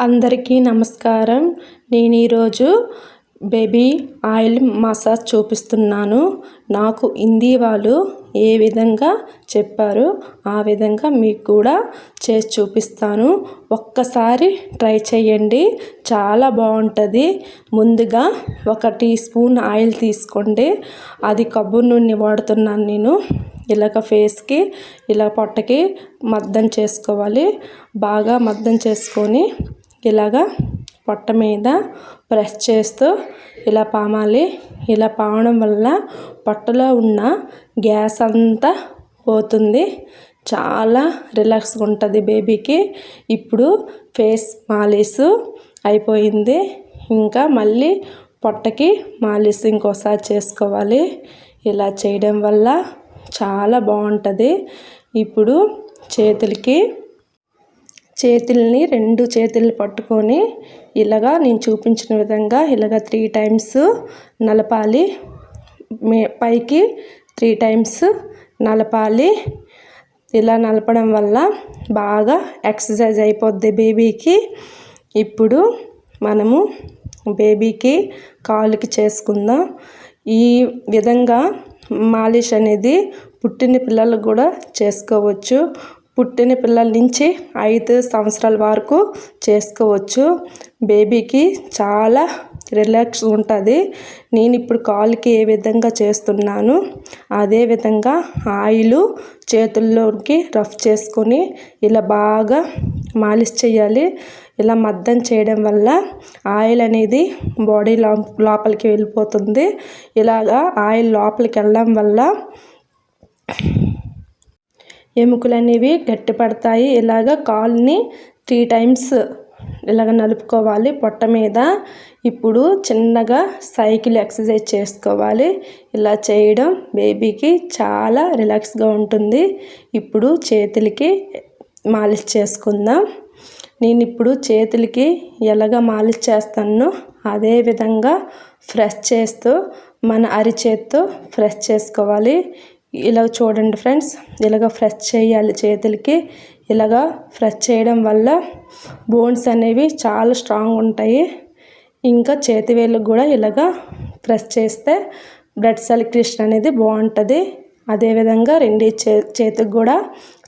అందరికీ నమస్కారం. నేను ఈరోజు బేబీ ఆయిల్ మసాజ్ చూపిస్తున్నాను. నాకు హిందీ వాళ్ళు ఏ విధంగా చెప్పారో ఆ విధంగా మీకు కూడా చేసి చూపిస్తాను. ఒక్కసారి ట్రై చేయండి. చాలా బాగుంటుంది. ముందుగా ఒక టీ స్పూన్ ఆయిల్ తీసుకోండి. అది కొబ్బరి నూనె వాడుతున్నాను నేను. ఇలాగ ఫేస్కి ఇలా పొట్టకి మద్దం చేసుకోవాలి. బాగా మద్దం చేసుకొని ఇలాగా పొట్ట మీద ప్రెస్ చేస్తూ ఇలా పామాలి. ఇలా పావడం వల్ల పొట్టలో ఉన్న గ్యాస్ అంతా పోతుంది. చాలా రిలాక్స్గా ఉంటుంది బేబీకి. ఇప్పుడు ఫేస్ మాలిష్ అయిపోయింది. ఇంకా మళ్ళీ పొట్టకి మాలిష్ ఇంకోసారి చేసుకోవాలి. ఇలా చేయడం వల్ల చాలా బాగుంటుంది. ఇప్పుడు చేతులకి చేతుల్ని రెండు చేతులు పట్టుకొని ఇలాగా నేను చూపించిన విధంగా ఇలాగ త్రీ టైమ్స్ నలపాలి. మే పైకి త్రీ టైమ్స్ నలపాలి. ఇలా నలపడం వల్ల బాగా ఎక్సర్సైజ్ అయిపోద్ది బేబీకి ఇప్పుడు మనము బేబీకి కాలుకి చేసుకుందాం. ఈ విధంగా మాలిష్ అనేది పుట్టిన పిల్లలకు కూడా చేసుకోవచ్చు. పుట్టిన పిల్లల నుంచి ఐదు సంవత్సరాల వరకు చేసుకోవచ్చు. బేబీకి చాలా రిలాక్స్ ఉంటుంది. నేను ఇప్పుడు కాలుకి ఏ విధంగా చేస్తున్నాను? అదే విధంగా ఆయిల్ చేతుల్లోకి రఫ్ చేసుకొని ఇలా బాగా మాలిష్ చేయాలి. ఇలా మద్దం చేయడం వల్ల ఆయిల్ అనేది బాడీ లోపలికి వెళ్ళిపోతుంది. ఇలాగా ఆయిల్ లోపలికి వెళ్ళడం వల్ల ఎముకలు అనేవి గట్టిపడతాయి ఇలాగ కాల్ని త్రీ టైమ్స్ ఇలాగ నలుపుకోవాలి పొట్ట మీద. ఇప్పుడు చిన్నగా సైకిల్ ఎక్సర్సైజ్ చేసుకోవాలి. ఇలా చేయడం బేబీకి చాలా రిలాక్స్గా ఉంటుంది. ఇప్పుడు చేతులకి మాలిష్ చేసుకుందాం. నేను ఇప్పుడు చేతులకి ఎలాగ మాలిష్ చేస్తానో అదే విధంగా ఫ్రెష్ చేస్తూ మన అరిచేత్తో ఫ్రెష్ చేసుకోవాలి. ఇలా చూడండి ఫ్రెండ్స్ ఇలాగ ఫ్రెష్ చేయాలి చేతులకి. ఇలాగ ఫ్రెష్ చేయడం వల్ల బోన్స్ అనేవి చాలా స్ట్రాంగ్ ఉంటాయి. ఇంకా చేతివేళ్ళకు కూడా ఇలాగ ప్రెస్ చేస్తే బ్లడ్ సర్క్యులేషన్ అనేది బాగుంటుంది. అదేవిధంగా రెండు చే చేతికి కూడా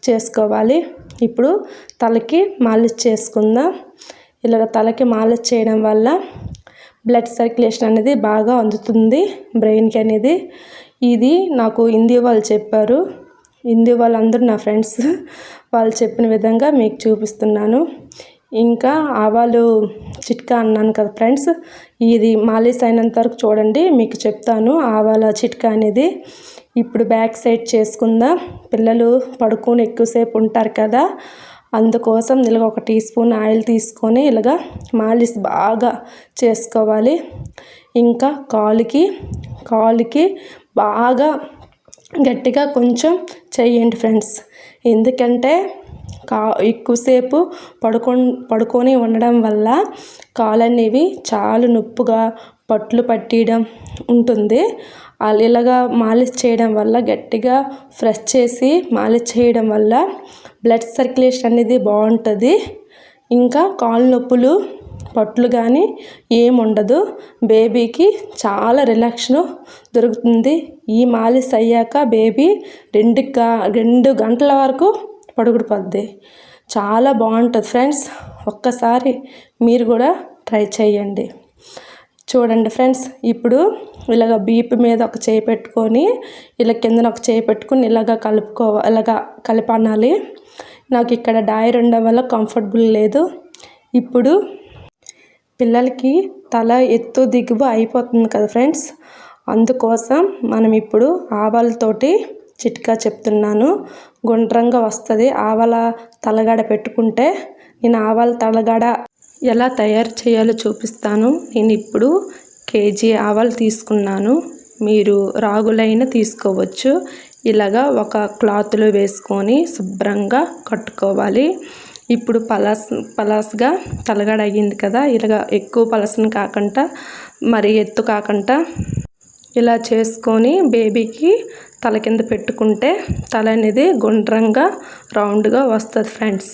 చేసుకోవాలి. ఇప్పుడు తలకి మాలిష్ చేసుకుందాం. ఇలాగ తలకి మాలిష్ చేయడం వల్ల బ్లడ్ సర్క్యులేషన్ అనేది బాగా అందుతుంది బ్రెయిన్కి అనేది. ఇది నాకు హిందీ వాళ్ళు చెప్పారు. హిందీ వాళ్ళందరూ నా ఫ్రెండ్స్. వాళ్ళు చెప్పిన విధంగా మీకు చూపిస్తున్నాను. ఇంకా ఆవాలు చిట్కా అన్నాను కదా ఫ్రెండ్స్. ఇది మాలిష్ అయినంత వరకు చూడండి మీకు చెప్తాను ఆవాల చిట్కా అనేది. ఇప్పుడు బ్యాక్ సైడ్ చేసుకుందాం. పిల్లలు పడుకొని ఎక్కువసేపు ఉంటారు కదా అందుకోసం ఇలాగ ఒక టీ స్పూన్ ఆయిల్ తీసుకొని ఇలాగ మాలిష్ బాగా చేసుకోవాలి. ఇంకా కాలుకి కాలుకి బాగా గట్టిగా కొంచెం చేయండి ఫ్రెండ్స్. ఎందుకంటే కా ఎక్కువసేపు పడుకో పడుకొని ఉండడం వల్ల కాలు అనేవి చాలా నొప్పుగా పట్లు పట్టియడం ఉంటుంది. ఇలాగా మాలిష్ చేయడం వల్ల గట్టిగా ఫ్రెష్ చేసి మాలిష్ చేయడం వల్ల బ్లడ్ సర్క్యులేషన్ అనేది బాగుంటుంది. ఇంకా కాళ్ళు నొప్పులు పట్లు కానీ ఏముండదు. బేబీకి చాలా రిలాక్షన్ దొరుకుతుంది. ఈ మాలిష్ అయ్యాక బేబీ రెండు రెండు గంటల వరకు పడుకుడిపోద్ది చాలా బాగుంటుంది ఫ్రెండ్స్. ఒక్కసారి మీరు కూడా ట్రై చేయండి. చూడండి ఫ్రెండ్స్ ఇప్పుడు ఇలాగ బీప్ మీద ఒక చేయి పెట్టుకొని ఇలా కిందన ఒక చేయి పెట్టుకొని ఇలాగ కలుపుకో ఇలాగ కలిపనాలి నాకు ఇక్కడ డాయర్ ఉండడం వల్ల కంఫర్టబుల్ లేదు. ఇప్పుడు పిల్లలకి తల ఎత్తు దిగువ అయిపోతుంది కదా ఫ్రెండ్స్. అందుకోసం మనం ఇప్పుడు ఆవాలతోటి చిట్కా చెప్తున్నాను. గుండ్రంగా వస్తుంది. ఆవాల తలగడ పెట్టుకుంటే నేను ఆవాల తలగడ ఎలా తయారు చేయాలో చూపిస్తాను. నేను ఇప్పుడు కేజీ ఆవాలు తీసుకున్నాను. మీరు రాగులైన తీసుకోవచ్చు. ఇలాగా ఒక క్లాత్లో వేసుకొని శుభ్రంగా కట్టుకోవాలి. ఇప్పుడు పలాస్ పలాస్గా తలగడ అయ్యింది కదా ఇలాగ ఎక్కువ పలసని కాకుండా మరి ఎత్తు కాకుండా ఇలా చేసుకొని బేబీకి తల కింద పెట్టుకుంటే తల అనేది గుండ్రంగా రౌండ్గా వస్తుంది ఫ్రెండ్స్.